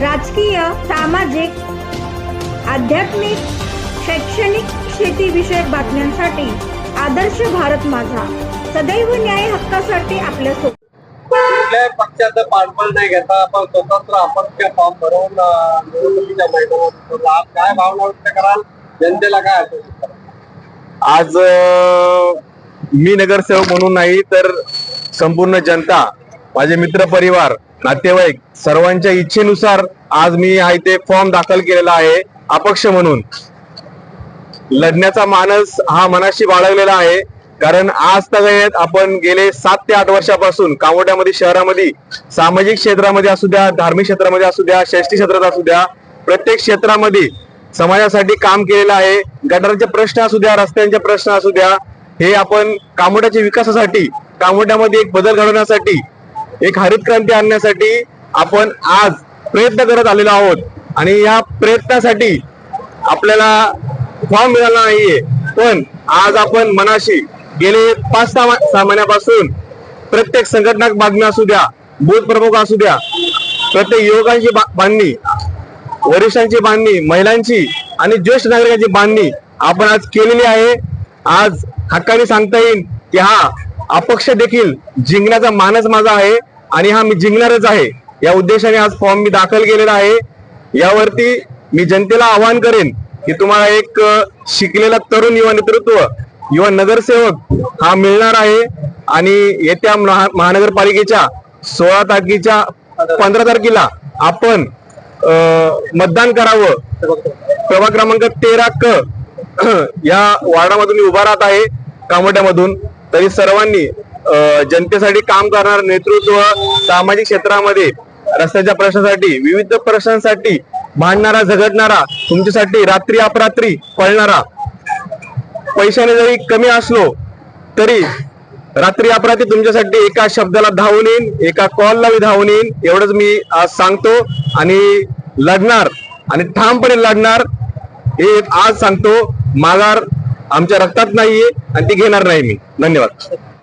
राजकीय सामाजिक आध्यात्मिक शैक्षणिक शेतीविषयक बातम्यांसाठी आदर्श भारत माझा. सदैव न्याय हक्कासाठी आपल्यासोबत कुठल्याही पक्षाचं पाठबळ नाही घेता आपण स्वतंत्र अपक्ष फॉर्म भरून निवडणुकीच्या मैदानात काय भावना व्यक्त कराल? जनतेला काय कराल? आज मी नगरसेवक म्हणून नाही तर संपूर्ण जनता माझे मित्र परिवार नातेवाईक सर्वांच्या इच्छेनुसार आज मी आहे ते फॉर्म दाखल केलेला आहे अपक्ष म्हणून. लढण्याचा मानस हा मनाशी बाळगलेला आहे कारण आज तगयत आपण गेले सात ते आठ वर्षापासून कामोट्यामध्ये शहरामध्ये सामाजिक क्षेत्रामध्ये असू द्या धार्मिक क्षेत्रामध्ये असू द्या शैक्षणिक क्षेत्रात असू द्या प्रत्येक क्षेत्रामध्ये समाजासाठी काम केलेलं आहे गटारांचे प्रश्न असू द्या रस्त्यांचे प्रश्न असू द्या हे आपण कामोट्याच्या विकासासाठी कामोट्यामध्ये एक बदल घडवण्यासाठी एक हरित क्रांती आणण्यासाठी आपण आज प्रयत्न करत आलेलो आहोत. आणि या प्रयत्नासाठी आपल्याला फॉर्म मिळाला नाहीये. पण आज आपण मनाशी गेले पाच सहा सहा महिन्यापासून प्रत्येक संघटना बातम्या असू द्या बूथ प्रमुख असू द्या प्रत्येक युवकांची बांधणी वरिष्ठांची बांधणी महिलांची आणि ज्येष्ठ नागरिकांची बांधणी आपण आज केलेली आहे. आज हक्काने सांगता येईल की हा अपक्ष देखील जिंकण्याचा मानच माझा आहे आणि हा मी जिंकणारच आहे. या उद्देशाने आज फॉर्म मी दाखल केलेला आहे. यावरती मी जनतेला आवाहन करेन की तुम्हाला एक शिकलेला तरुण युवा नेतृत्व युवा नगरसेवक हा मिळणार आहे. आणि येत्या महा- महानगरपालिकेच्या सोळा तारखेच्या पंधरा तारखेला आपण मतदान करावं. प्रभाग क्रमांक तेरा क या वार्डामधून मी उभा राहत आहे कामोट्यामधून तरी सर्वांनी जनतेसाठी काम करणार नेतृत्व सामाजिक क्षेत्रामध्ये रस्त्याच्या प्रश्नासाठी विविध प्रश्नांसाठी भांडणारा झगडणारा तुमच्यासाठी रात्री अपरात्री पळणारा पैशाने जरी कमी असलो तरी रात्री अपरात्री तुमच्यासाठी एका शब्दाला धावून येईन एका कॉलला मी धावून येईन एवढंच मी आज सांगतो. आणि लढणार आणि ठामपणे लढणार हे आज सांगतो. माघार आमच्या रक्तात नाहीये आणि ती घेणार नाही मी. धन्यवाद.